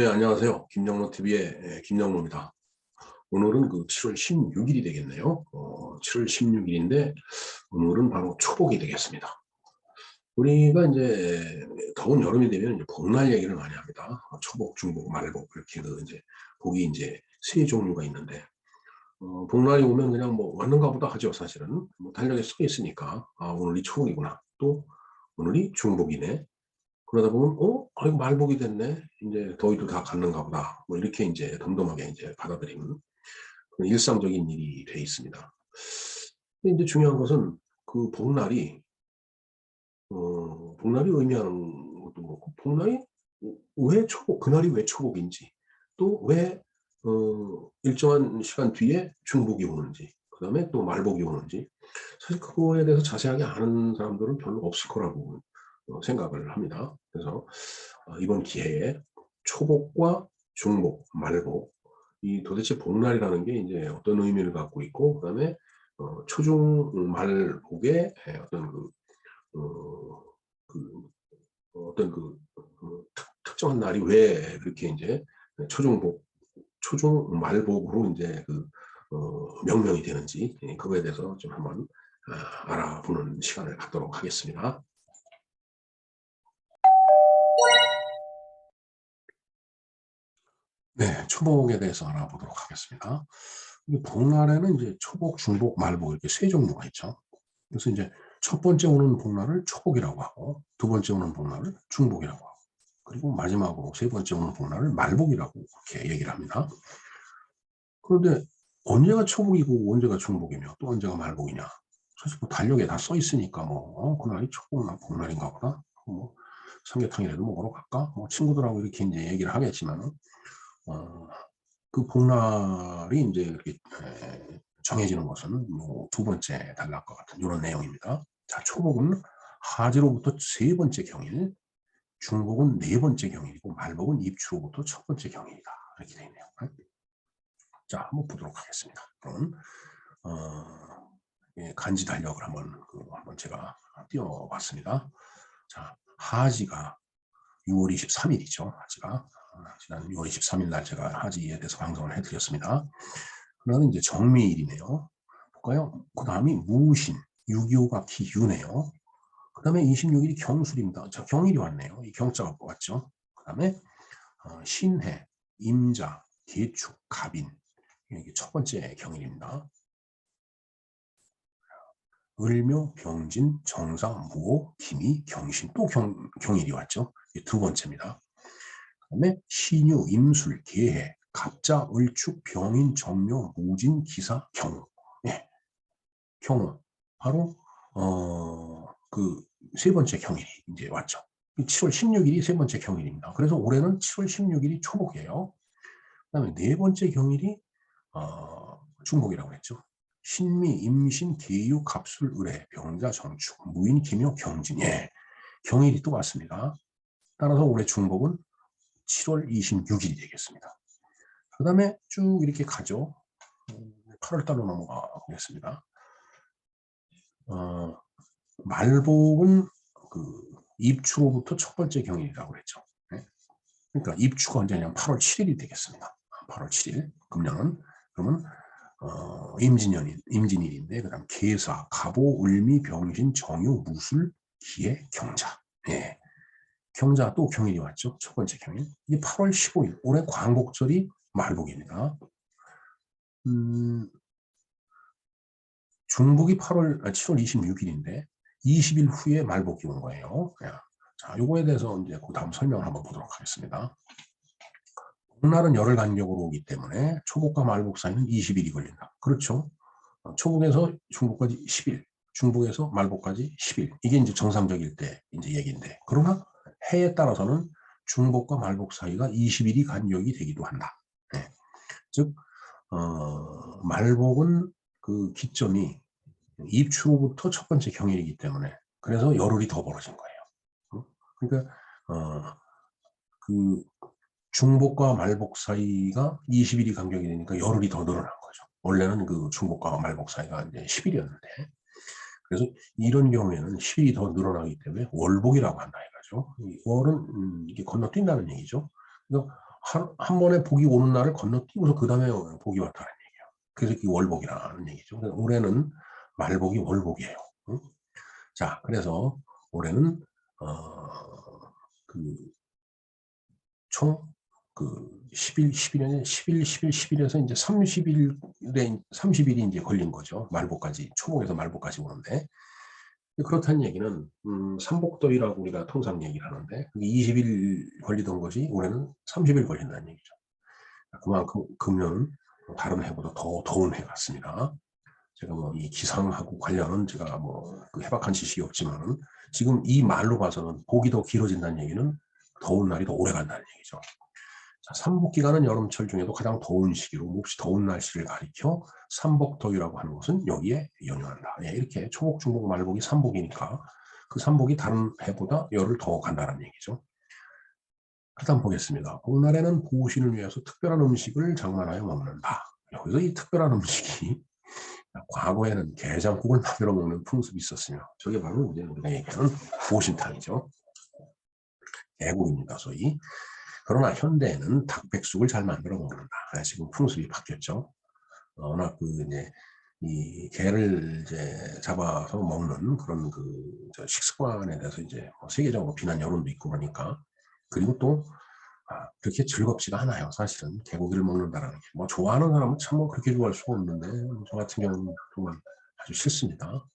네, 안녕하세요. 김영로 TV의 김영로입니다. 오늘은 그 7월 16일이 되겠네요. 어, 7월 16일인데 오늘은 바로 초복이 되겠습니다. 우리가 이제 더운 여름이 되면 이제 복날 얘기를 많이 합니다. 어, 초복, 중복, 말복 이렇게 그 이제 복이 이제 세 종류가 있는데 어, 복날이 오면 그냥 뭐 왔는가 보다 하죠 사실은 뭐 달력에 써 있으니까 아 오늘이 초복이구나 또 오늘이 중복이네 그러다 보면 어 아이고 말복이 됐네 이제 더위도 다 갔는가 보다 뭐 이렇게 이제 덤덤하게 이제 받아들이는 그런 일상적인 일이 돼 있습니다. 근데 이제 중요한 것은 그 복날이 어 복날이 의미하는 것도 그렇고 복날이 왜 초복 그날이 왜 초복인지 또왜 어, 일정한 시간 뒤에 중복이 오는지, 그 다음에 또 말복이 오는지, 사실 그거에 대해서 자세하게 아는 사람들은 별로 없을 거라고 어, 생각을 합니다. 어, 이번 기회에 초복과 중복, 말복, 이 도대체 복날이라는 게 이제 어떤 의미를 갖고 있고, 그 다음에 어, 초중 말복의 어떤 그, 어, 그 어떤 그, 그 특, 정한 날이 왜 그렇게 이제 초중복 초중 말복으로 이제 그 어, 명명이 되는지 예, 그거에 대해서 좀 한번 아, 알아보는 시간을 갖도록 하겠습니다. 네, 초복에 대해서 알아보도록 하겠습니다. 복날에는 이제 초복, 중복, 말복 이렇게 세 종류가 있죠. 그래서 이제 첫 번째 오는 복날을 초복이라고 하고 두 번째 오는 복날을 중복이라고 하고 그리고 마지막으로 세 번째 오는 복날을 말복이라고 이렇게 얘기를 합니다. 그런데 언제가 초복이고 언제가 중복이며 또 언제가 말복이냐. 사실 뭐 달력에 다 써 있으니까 뭐 어, 그날이 초복나 복날인가 보다. 뭐 삼계탕이라도 먹으러 갈까? 뭐 친구들하고 이렇게 이제 얘기를 하겠지만 어, 그 복날이 이제 이렇게 정해지는 것은 뭐 두 번째 단락과 같은 이런 내용입니다. 자, 초복은 하지로부터 세 번째 경일, 중복은 네 번째 경일이고 말복은 입추로부터 첫 번째 경일이다. 이렇게 되어 있네요. 자, 한번 보도록 하겠습니다. 그럼 어, 예, 간지 달력을 한번 그 한번 제가 띄워봤습니다. 자, 하지가 6월 23일이죠. 하지가 지난 6월 23일 날 제가 하지에 대해서 방송을 해드렸습니다. 그다음에 이제 정미일이네요. 볼까요? 그 다음이 무신 6.25가 기유네요. 그 다음에 26일이 경술입니다. 자, 경일이 왔네요. 이 경자가 왔죠. 그 다음에 어, 신해, 임자, 개축, 갑인. 이게 첫 번째 경일입니다. 을묘, 병진, 정상, 무호, 기미, 경신 또 경, 경일이 왔죠. 두 번째입니다. 그 다음에 신유, 임술, 계해, 갑자, 을축, 병인, 정묘, 무진, 기사, 경우. 예. 경우. 바로 어, 그 세 번째 경일이 이제 왔죠. 7월 16일이 세 번째 경일입니다. 그래서 올해는 7월 16일이 초복이에요. 그 다음에 네 번째 경일이 어, 중복이라고 했죠. 신미, 임신, 계유, 갑술, 의뢰, 병자, 정축, 무인, 기묘, 경진. 예, 경일이 또 왔습니다. 따라서 올해 중복은 7월 26일이 되겠습니다. 그 다음에 쭉 이렇게 가죠. 8월달로 넘어가 보겠습니다. 어, 말복은 그 입추로부터 첫 번째 경일이라고 했죠. 네? 그러니까 입추가 언제냐면 8월 7일이 되겠습니다. 8월 7일 금년은 그러면 어, 임진년인 임진일인데 그다음 계사, 갑오, 을미, 병신, 정유, 무술, 기해, 경자. 예. 경자 또 경일이 왔죠. 첫 번째 경일. 이게 8월 15일. 올해 광복절이 말복입니다. 음, 중복이 8월 7월 아, 26일인데 20일 후에 말복이 온 거예요. 자, 요거에 대해서 이제 그 다음 설명을 한번 보도록 하겠습니다. 복날은 열흘 간격으로 오기 때문에 초복과 말복 사이는 20일이 걸린다. 그렇죠. 어, 초복에서 중복까지 10일, 중복에서 말복까지 10일. 이게 이제 정상적일 때 이제 얘기인데. 그러나 해에 따라서는 중복과 말복 사이가 20일이 간격이 되기도 한다. 네. 즉, 어, 말복은 그 기점이 입추부터 첫 번째 경일이기 때문에 그래서 열흘이 더 벌어진 거예요. 그러니까 어, 그 중복과 말복 사이가 20일이 간격이 되니까 열흘이 더 늘어난 거죠. 원래는 그 중복과 말복 사이가 이제 10일이었는데 그래서 이런 경우에는 10일이 더 늘어나기 때문에 월복이라고 한다 이거 죠. 월은 음, 이게 건너뛴다는 얘기죠. 한, 한 번에 복이 오는 날을 건너뛰고서 그 다음에 복이 왔다는 얘기예요. 그래서 이 월복이라는 얘기죠. 올해는 말복이 월복이에요. 응? 자, 그래서 올해는 어, 그총그 10일, 11년, 10일, 10일, 10일에서 이제 30일에 30일이 이제 걸린 거죠. 말복까지 초복에서 말복까지 오는데 그렇다는 얘기는 음, 삼복더위라고 우리가 통상 얘기를 하는데 그게 20일 걸리던 것이 올해는 30일 걸린다는 얘기죠. 그만큼 금년은 다른 해보다 더 더운 해 같습니다. 제가 뭐 이 기상하고 관련은 제가 뭐 그 해박한 지식이 없지만은 지금 이 말로 봐서는 복이 더 길어진다는 얘기는 더운 날이 더 오래 간다는 얘기죠. 자, 삼복기간은 여름철 중에도 가장 더운 시기로 몹시 더운 날씨를 가리켜 삼복더위라고 하는 것은 여기에 연유한다. 예, 이렇게 초복, 중복, 말복이 삼복이니까 그 삼복이 다른 해보다 열을 더 간다는 얘기죠. 일단 보겠습니다. 복날에는 보신을 위해서 특별한 음식을 장만하여 먹는다. 여기서 이 특별한 음식이 과거에는 게장국을 만들어 먹는 풍습이 있었으며 저게 바로 우리가 얘기하는 보신탕이죠. 애국입니다, 소위. 그러나 현대에는 닭백숙을 잘 만들어 먹는다. 아, 지금 풍습이 바뀌었죠. 워낙 그 이제 이 개를 이제 잡아서 먹는 그런 그 식습관에 대해서 이제 뭐 세계적으로 비난 여론도 있고 그러니까 그리고 또 아, 그렇게 즐겁지가 않아요. 사실은 개고기를 먹는다라는 게. 뭐 좋아하는 사람은 참 뭐 그렇게 좋아할 수가 없는데 저 같은 경우는 정말 아주 싫습니다.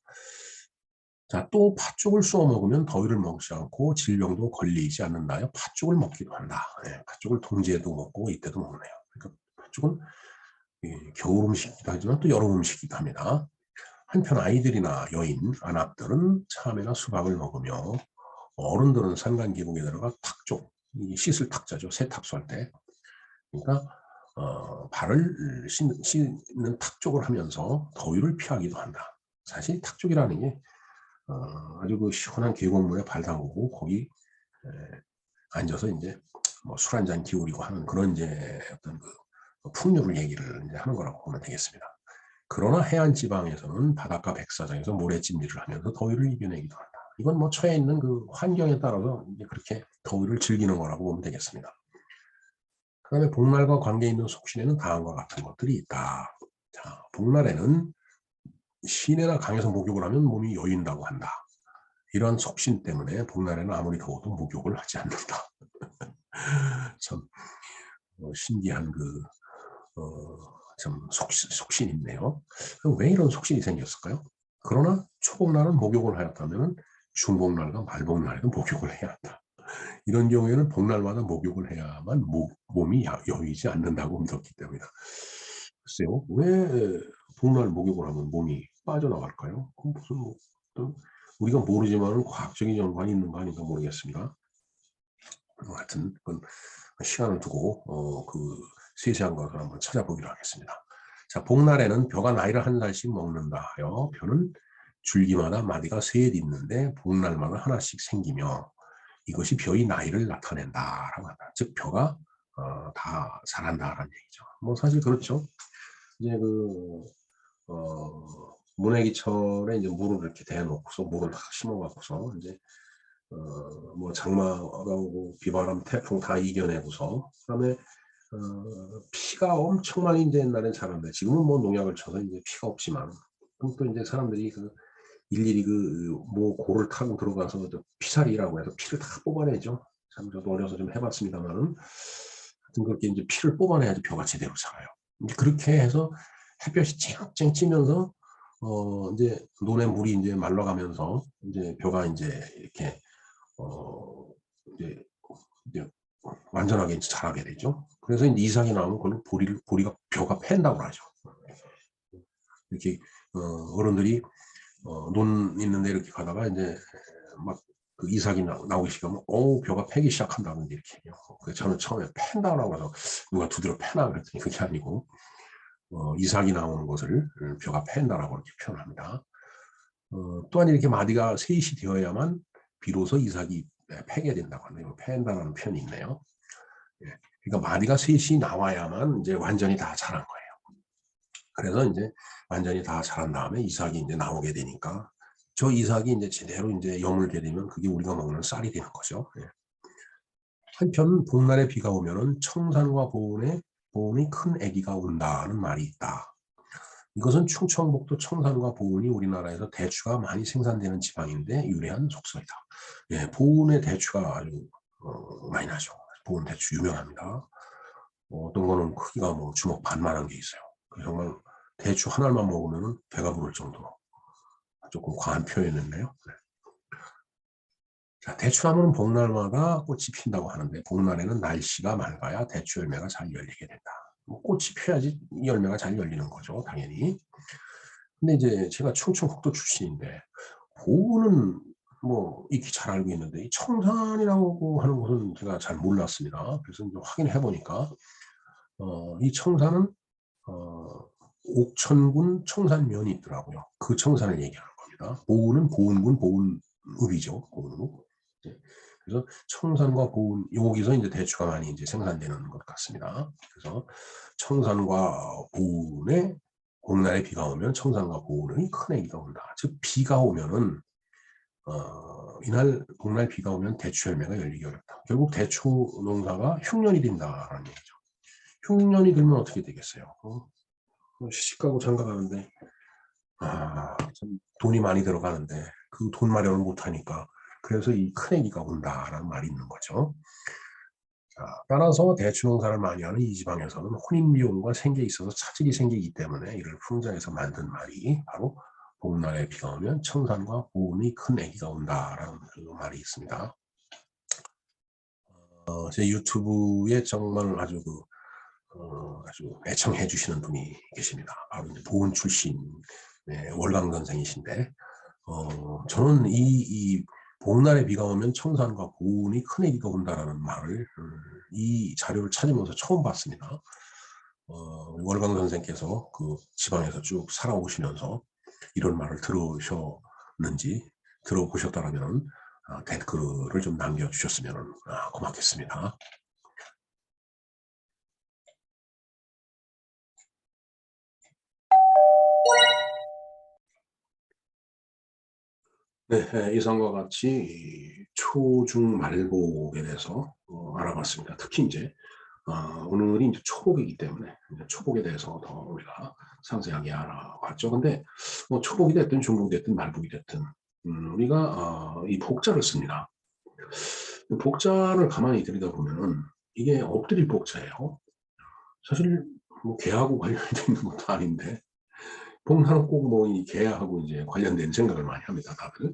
자, 또 팥죽을 쏘아 먹으면 더위를 먹지 않고 질병도 걸리지 않는다요. 팥죽을 먹기도 한다. 예, 팥죽을 동지에도 먹고 이때도 먹네요. 그러니까 팥죽은 예, 겨울 음식이기도 하지만 또 여름 음식이기도 합니다. 한편 아이들이나 여인, 안압들은 참외나 수박을 먹으며 어른들은 산간기붕에 들어가 이 씻을 탁자죠. 세탁소할 때. 그러니까 어, 발을 씻는, 씻는 탁쪽을 하면서 더위를 피하기도 한다. 사실 탁쪽이라는 게 어, 아주 그 시원한 계곡물에 발 담그고 거기 에, 앉아서 이제 뭐 술 한 잔 기울이고 하는 그런 이제 어떤 그 풍류를 얘기를 이제 하는 거라고 보면 되겠습니다. 그러나 해안 지방에서는 바닷가 백사장에서 모래찜질을 하면서 더위를 이겨내기도 한다. 이건 뭐 처해 있는 그 환경에 따라서 이제 그렇게 더위를 즐기는 거라고 보면 되겠습니다. 그 다음에 복날과 관계 있는 속신에는 다음과 같은 것들이 있다. 자, 복날에는 시내나 강에서 목욕을 하면 몸이 여인다고 한다. 이런 속신 때문에 복날에는 아무리 더워도 목욕을 하지 않는다. 참 어, 신기한 그 어, 참 속신, 있네요. 왜 이런 속신이 생겼을까요? 그러나 초복날은 목욕을 하였다면 중복날과 말복날에도 목욕을 해야 한다. 이런 경우에는 복날마다 목욕을 해야만 목, 몸이 여의지 않는다고 믿었기 때문이다. 글쎄요, 왜 복날 목욕을 하면 몸이 빠져나갈까요? 무슨 뭐, 우리가 모르지만 과학적인 연관이 있는 거 아닌가 모르겠습니다. 하여튼 그건 시간을 두고 어, 그 세세한 것을 한번 찾아보기로 하겠습니다. 자, 복날에는 벼가 나이를 한 살씩 먹는다 하여 벼는 줄기마다 마디가 셋 있는데 복날마다 하나씩 생기며 이것이 벼의 나이를 나타낸다라고 한다. 즉 벼가 어, 다 자란다라는 얘기죠. 뭐 사실 그렇죠. 이제 그 어, 문해기철에 이제 물을 이렇게 대놓고서 물을 다 심어갖고서 이제 어, 뭐 장마가 오고 비바람, 태풍 다 이겨내고서 그다음에 어, 피가 엄청 많이 이제 옛날엔 자랐는데 지금은 뭐 농약을 쳐서 이제 피가 없지만 그럼 또 이제 사람들이 그 일일이 그뭐 고를 타고 들어가서 피살이라고 해서 피를 다 뽑아내죠. 참 저도 어려서 좀 해봤습니다만은 하여튼 그렇게 이제 피를 뽑아내야지 벼가 제대로 자라요. 이제 그렇게 해서 햇볕이 쨍쨍 찌면서 어 이제 논에 물이 이제 말라가면서 이제 벼가 이제 이렇게 어 이제 이제 완전하게 이제 자라게 되죠. 그래서 이제 이상이 나오면 그걸 보리를 보리가 벼가 팬다고 하죠. 이렇게 어, 어른들이 어, 논 있는데 이렇게 가다가 이제 막 그 이삭이 나, 나오기 시작하면 오 벼가 패기 시작한다는데 이렇게 그래서 저는 처음에 팬다라고 해서 누가 두드려 패나 그랬더니 그게 아니고 어, 이삭이 나오는 것을 벼가 팬다라고 이렇게 표현합니다. 어, 또한 이렇게 마디가 셋이 되어야만 비로소 이삭이 패게 된다고 하네요. 팬다라는 표현이 있네요. 예, 그러니까 마디가 셋이 나와야만 이제 완전히 다 자란 거예요. 그래서 이제 완전히 다 자란 다음에 이삭이 이제 나오게 되니까 저 이삭이 이제 제대로 이제 여물게 되면 그게 우리가 먹는 쌀이 되는 거죠. 예. 한편 복날에 비가 오면은 청산과 보온에 보온이 큰 아기가 온다는 말이 있다. 이것은 충청북도 청산과 보온이 우리나라에서 대추가 많이 생산되는 지방인데 유래한 속설이다. 예, 보온의 대추가 아주 어, 많이 나죠. 보온 대추 유명합니다. 어, 어떤 거는 크기가 뭐 주먹 반만한 게 있어요. 그 정말 대추 하나만 먹으면 배가 부를 정도로 조금 과한 표현이었네요. 네. 자, 대추나무는 복날마다 꽃이 핀다고 하는데 복날에는 날씨가 맑아야 대추 열매가 잘 열리게 된다. 뭐 꽃이 펴야지 열매가 잘 열리는 거죠, 당연히. 근데 이제 제가 충청북도 출신인데 보우는 뭐 익히 잘 알고 있는데 이 청산이라고 하는 것은 제가 잘 몰랐습니다. 그래서 이제 확인해 보니까 어, 이 청산은 어, 옥천군 청산면이 있더라고요. 그 청산을 얘기하는 겁니다. 보우는 보은군 보은읍이죠. 보은읍. 네. 그래서 청산과 보은 여기서 이제 대추가 많이 이제 생산되는 것 같습니다. 그래서 청산과 보은에 봄날에 비가 오면 청산과 보은이 큰 애기가 온다. 즉 비가 오면은 어, 이날 봄날 비가 오면 대추 열매가 열리기 어렵다. 결국 대추 농사가 흉년이 된다라는 얘기죠. 흉년이 들면 어떻게 되겠어요? 어? 시집가고 장가가는데 아, 참 돈이 많이 들어가는데 그 돈 마련을 못하니까 그래서 이 큰 애기가 온다라는 말이 있는 거죠. 자, 따라서 대추 농사를 많이 하는 이 지방에서는 혼인 비용과 생계에 있어서 차질이 생기기 때문에 이를 풍자해서 만든 말이 바로 봄날에 비가 오면 청산과 보온이 큰 애기가 온다라는 그 말이 있습니다. 어, 제 유튜브에 정말 아주 그 어, 아주 애청해 주시는 분이 계십니다. 바로 이제 보훈 출신 네, 월강 선생이신데 어, 저는 이, 이 봄날에 비가 오면 청산과 보훈이 큰 애기가 온다라는 말을 음, 이 자료를 찾으면서 처음 봤습니다. 어, 월강 선생께서 그 지방에서 쭉 살아오시면서 이런 말을 들으셨는지 들어보셨다면 아, 댓글을 좀 남겨주셨으면 아, 고맙겠습니다. 네, 이상과 같이 초중 말복에 대해서 어, 알아봤습니다. 특히 이제 어, 오늘이 이제 초복이기 때문에 이제 초복에 대해서 더 우리가 상세하게 알아봤죠. 근데 뭐 초복이 됐든 중복이 됐든 말복이 됐든 음, 우리가 어, 이 복자를 씁니다. 복자를 가만히 들여다보면 이게 엎드릴 복자예요. 사실 뭐 개하고 관련돼 있는 것도 아닌데 복나는 꼭 뭐 이 개하고 이제 관련된 생각을 많이 합니다, 다들.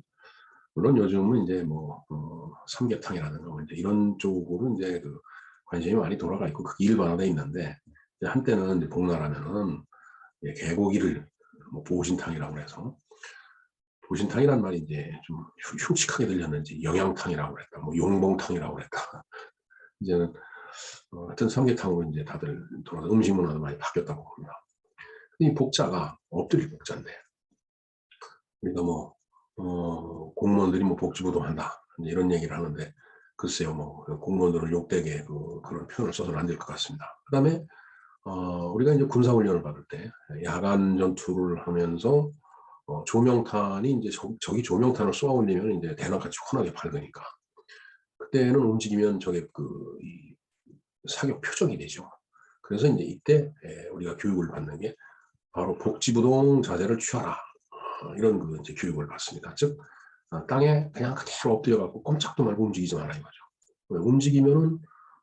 물론 요즘은 이제 뭐 어, 삼계탕이라든가 뭐 이제 이런 쪽으로 이제 그 관심이 많이 돌아가 있고 그게 일반화돼 있는데 한때는 이제 복나라면은 개고기를 뭐 보신탕이라고 해서 보신탕이란 말이 이제 좀 흉측하게 들렸는지 영양탕이라고 그랬다, 뭐 용봉탕이라고 그랬다. 이제는 어, 하여튼 삼계탕으로 이제 다들 돌아서 음식 문화도 많이 바뀌었다고 봅니다. 이 복자가 엎드릴 복자인데 우리가 뭐 어, 공무원들이 뭐 복지부동한다 이런 얘기를 하는데 글쎄요 뭐 공무원들을 욕되게 그, 그런 표현을 써서는 안 될 것 같습니다. 그 다음에 어, 우리가 이제 군사훈련을 받을 때 야간 전투를 하면서 어, 조명탄이 이제 저, 저기 조명탄을 쏘아 올리면 이제 대낮같이 환하게 밝으니까 그때는 움직이면 저게 그 이, 사격 표적이 되죠. 그래서 이제 이때 에, 우리가 교육을 받는 게 바로 복지부동 자세를 취하라 어, 이런 그 이제 교육을 받습니다. 즉 어, 땅에 그냥 그대로 엎드려 갖고 꼼짝도 말고 움직이지 마라 이거죠. 움직이면은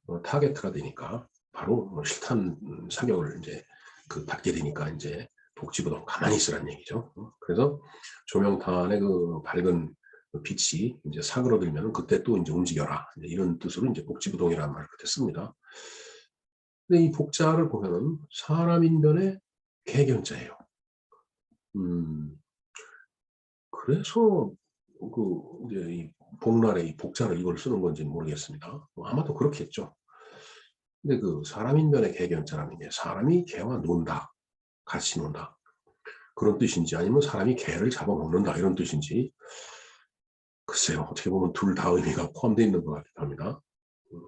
어, 타겟트가 되니까 바로 뭐 실탄 사격을 이제 그 받게 되니까 이제 복지부동 가만히 있으란 얘기죠. 그래서 조명탄의 그 밝은 그 빛이 이제 사그러들면 그때 또 이제 움직여라 이런 뜻으로 이제 복지부동이라는 말을 그때 씁니다. 근데 이 복자를 보면은 사람 인변의 개견자예요. 음, 그래서 그 이제 이 복날에 이 복자를 이걸 쓰는 건지 모르겠습니다. 뭐 아마도 그렇겠죠. 근데 그 사람인면의 개견자라는 게 사람이 개와 논다, 같이 논다 그런 뜻인지 아니면 사람이 개를 잡아먹는다 이런 뜻인지 글쎄요 어떻게 보면 둘 다 의미가 포함되어 있는 것 같기도 합니다. 음,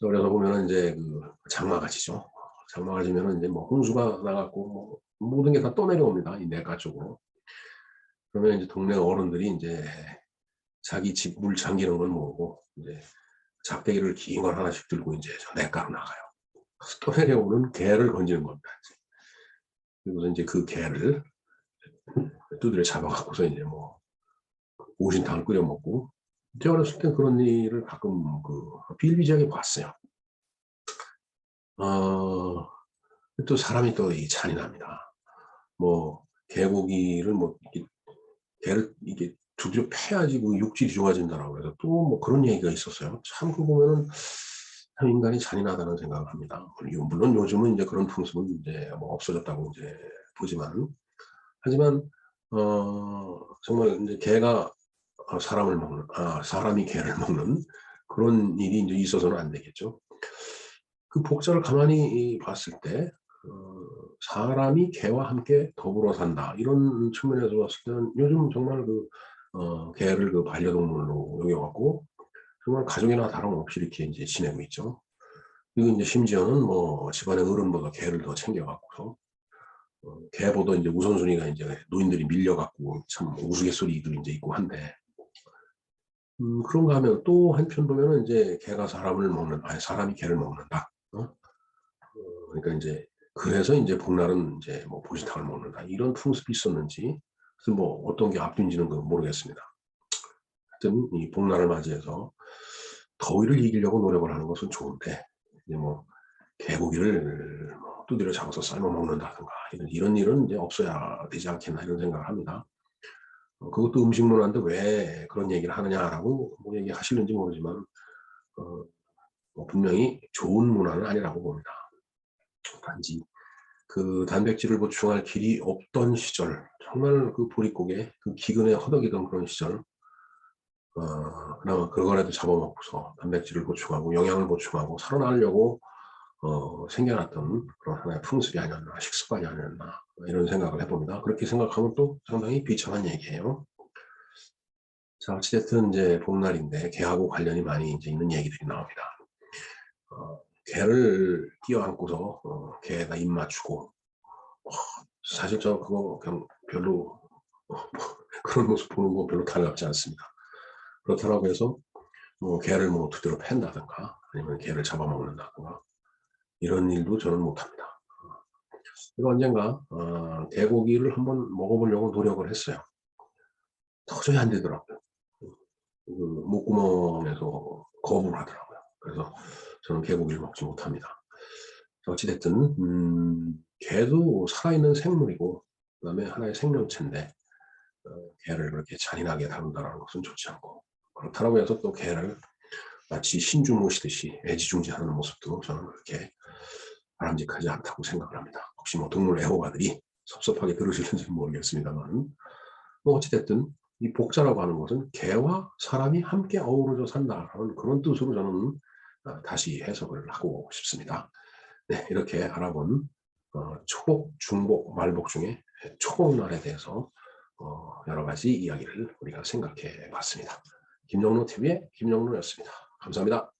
그래서 보면은 이제 그 장마가지죠. 장마가 지면은 이제 뭐 홍수가 나갔고 뭐 모든 게 다 떠내려옵니다. 이 내가 쪽으로. 그러면 이제 동네 어른들이 이제 자기 집 물 잠기는 걸 모르고 이제 작대기를 긴 걸 하나씩 들고 이제 저 냇가로 나가요. 그래서 또 내려오는 개를 건지는 겁니다. 그리고 이제 그 개를 두드려 잡아갖고서 이제 뭐 오신탕을 끓여 먹고 제가 어렸을 때 그런 일을 가끔 그 비일비재하게 봤어요. 어, 또 사람이 또 이 잔인합니다. 뭐 개고기를 뭐 개를 이게 두드려 패야지 그 육질이 좋아진다라고 해서 또 뭐 그런 얘기가 있었어요. 참 그 보면은 참 인간이 잔인하다는 생각을 합니다. 물론 요즘은 이제 그런 풍습은 이제 뭐 없어졌다고 이제 보지만 하지만 어 정말 이제 개가 사람을 먹는 아 사람이 개를 먹는 그런 일이 이제 있어서는 안 되겠죠. 그 복자를 가만히 봤을 때 어, 사람이 개와 함께 더불어 산다 이런 측면에서 봤을 때는 요즘 정말 그 어, 개를 그 반려동물로 여겨갖고 정말 가족이나 다름없이 이렇게 이제 지내고 있죠. 그리고 이제 심지어는 뭐 집안의 어른보다 개를 더 챙겨갖고서 어, 개보다 이제 우선순위가 이제 노인들이 밀려갖고 참 우스갯소리도 이제 있고 한데 음, 그런가 하면 또 한편 보면은 이제 개가 사람을 먹는 아니 사람이 개를 먹는다. 어? 어, 그러니까 이제 그래서 이제 복날은 이제 뭐 보시탕을 먹는다 이런 풍습이 있었는지 그래서 뭐 어떤 게 앞뒤인지는 그 모르겠습니다. 하여튼 이 복날을 맞이해서 더위를 이기려고 노력을 하는 것은 좋은데 이제 뭐 개고기를 뭐 두드려 잡아서 삶아 먹는다든가 이런, 이런 일은 이제 없어야 되지 않겠나 이런 생각을 합니다. 어, 그것도 음식 문화인데 왜 그런 얘기를 하느냐라고 뭐 얘기하시는지 모르지만 어, 뭐 분명히 좋은 문화는 아니라고 봅니다. 단지 그 단백질을 보충할 길이 없던 시절 정말 그 보릿고개 그 기근에 허덕이던 그런 시절 어, 그나마 그거라도 잡아먹고서 단백질을 보충하고 영양을 보충하고 살아나려고 어, 생겨났던 그런 하나의 풍습이 아니었나 식습관이 아니었나 이런 생각을 해봅니다. 그렇게 생각하면 또 상당히 비참한 얘기예요. 자 어찌됐든 이제 봄날인데 개하고 관련이 많이 이제 있는 얘기들이 나옵니다. 어, 개를 끼어안고서 어, 개에다 입 맞추고 어, 사실 저 그거 그냥 별로 어, 뭐, 그런 모습 보는 거 별로 달갑지 않습니다. 그렇다고 해서 뭐 개를 뭐 두드려 팬다든가 아니면 개를 잡아먹는다든가 이런 일도 저는 못합니다. 이거 언젠가 어, 개고기를 한번 먹어보려고 노력을 했어요. 도저히 안 되더라고요. 그 목구멍에서 거부를 하더라고요. 그래서 저는 개고기를 먹지 못합니다. 어찌됐든 음, 개도 살아있는 생물이고 그 다음에 하나의 생명체인데 어, 개를 그렇게 잔인하게 다룬다는 것은 좋지 않고 그렇다고 해서 또 개를 마치 신주 모시듯이 애지중지하는 모습도 저는 그렇게 바람직하지 않다고 생각을 합니다. 혹시 뭐 동물 애호가들이 섭섭하게 들으실는지는 모르겠습니다만 뭐 어찌됐든 이 복자라고 하는 것은 개와 사람이 함께 어우러져 산다라는 그런 뜻으로 저는 어, 다시 해석을 하고 싶습니다. 네, 이렇게 알아본 어, 초복, 중복, 말복 중에 초복날에 대해서 어, 여러 가지 이야기를 우리가 생각해 봤습니다. 김영로 TV의 김영로였습니다. 감사합니다.